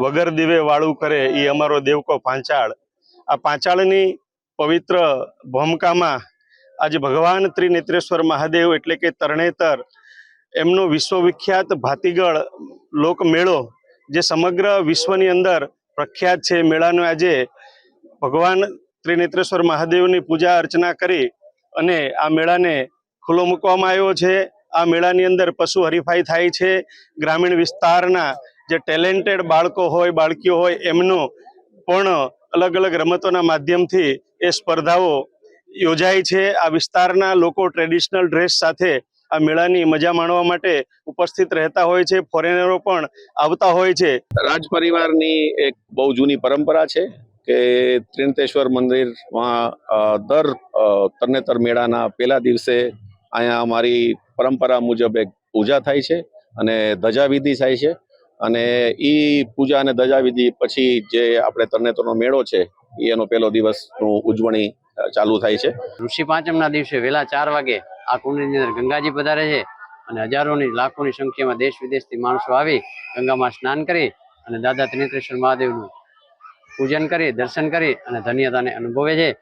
વગર દિવે વાળું કરે એ અમારો દેવકો પાંચાળ. આ પાંચાળની પવિત્ર ભૂમિકામાં આજે ભગવાન ત્રિનેત્રેશ્વર મહાદેવ એટલે કે તરણેતર એમનો વિશ્વવિખ્યાત ભાતીગળ લોકમેળો જે સમગ્ર વિશ્વની અંદર પ્રખ્યાત છે. મેળાનો આજે ભગવાન ત્રિનેત્રેશ્વર મહાદેવની પૂજા અર્ચના કરી અને આ મેળાને ખુલ્લો મૂકવામાં આવ્યો છે. આ મેળાની અંદર પશુ હરીફાઈ થાય છે. ગ્રામીણ વિસ્તારના જે ટેલેન્ટેડ બાળકો હોય, બાળકીઓ હોય, એમનો પણ અલગ અલગ રમતોના માધ્યમથી એ સ્પર્ધાઓ યોજાય છે. આ વિસ્તારના લોકો ટ્રેડિશનલ ડ્રેસ સાથે આ મેળાની મજા માણવા માટે ઉપસ્થિત રહેતા હોય છે. ફોરેનરો પણ આવતા હોય છે. રાજ પરિવારની એક બહુ જૂની પરંપરા છે કે ત્રિંતેશ્વર મંદિરમાં દર તરનેતર મેળાના પહેલા દિવસે અહીંયા અમારી પરંપરા મુજબ એક પૂજા થાય છે અને ધજાવિધિ થાય છે. અને એ પૂજા અને ધજાવિધિ પછી જે આપણે તરણેતરનો મેળો છે એનો પહેલો દિવસનું ઉજવણી ચાલુ થાય છે. ઋષિ પાંચમના દિવસે વહેલા ચાર વાગે આ કુંડની અંદર ગંગાજી પધારે છે અને હજારોની, લાખોની સંખ્યામાં દેશ વિદેશથી માણસો આવી ગંગામાં સ્નાન કરી અને દાદા ત્રિનેત્રેશ્વર મહાદેવનું પૂજન કરી, દર્શન કરી અને ધન્યતાને અનુભવે છે.